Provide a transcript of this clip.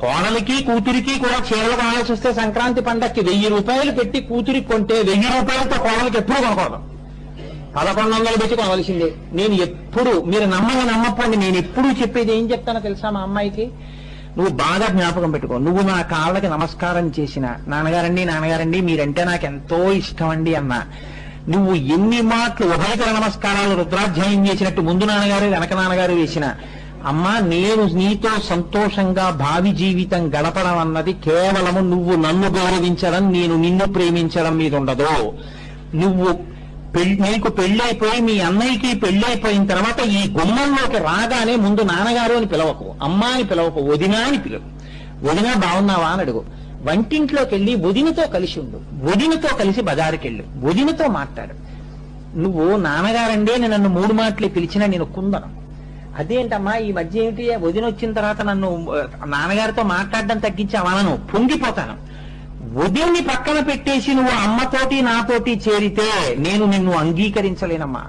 కోడలికి కూతురికి కూడా చీరలు కొనాల్సి వస్తే సంక్రాంతి పండక్కి వెయ్యి రూపాయలు పెట్టి కూతురికి కొంటే వెయ్యి రూపాయలతో కోడలికి ఎప్పుడు కొనకూడదు. పదకొండు వందలు పెట్టి కొనవలసిందే. నేను ఎప్పుడు మీరు నమ్మని నమ్మకండి నేను ఎప్పుడు చెప్పేది ఏం చెప్తానో తెలుసా మా అమ్మాయికి? నువ్వు బాగా జ్ఞాపకం పెట్టుకో. నువ్వు నా కాళ్ళకి నమస్కారం చేసిన నాన్నగారండి నాన్నగారండి మీరంటే నాకు ఎంతో ఇష్టం అండి అన్న. నువ్వు ఎన్ని మాటలు ఉభయకర నమస్కారాలు రుద్రాధ్యాయం చేసినట్టు ముందు నాన్నగారు వెనక నాన్నగారు వేసిన అమ్మా నేను నీతో సంతోషంగా భావి జీవితం గడపడం అన్నది కేవలము నువ్వు నన్ను గౌరవించడం నేను నిన్ను ప్రేమించడం మీద ఉండదు. నువ్వు నీకు పెళ్ళైపోయి మీ అన్నయ్యకి పెళ్ళైపోయిన తర్వాత ఈ గుమ్మంలోకి రాగానే ముందు నాన్నగారు అని పిలవకు అమ్మ అని పిలవకు వదినా అని పిలువు. వదినా బాగున్నావా అని అడుగు. వంటింట్లోకి వెళ్ళి వదినతో కలిసి ఉండు. వదినతో కలిసి బజారుకి వెళ్ళు వదినతో మాట్లాడు. నువ్వు నాన్నగారండే నన్ను మూడు మాటలు పిలిచినా నేను కుందను. అదేంటమ్మా ఈ మధ్య ఏమిటి? వదిన వచ్చిన తర్వాత నన్ను నాన్నగారితో మాట్లాడడం తగ్గించావనను పొంగిపోతాను. వదిన్ని పక్కన పెట్టేసి నువ్వు అమ్మతోటి నాతోటి చేరితే నేను నిన్ను అంగీకరించలేనమ్మా.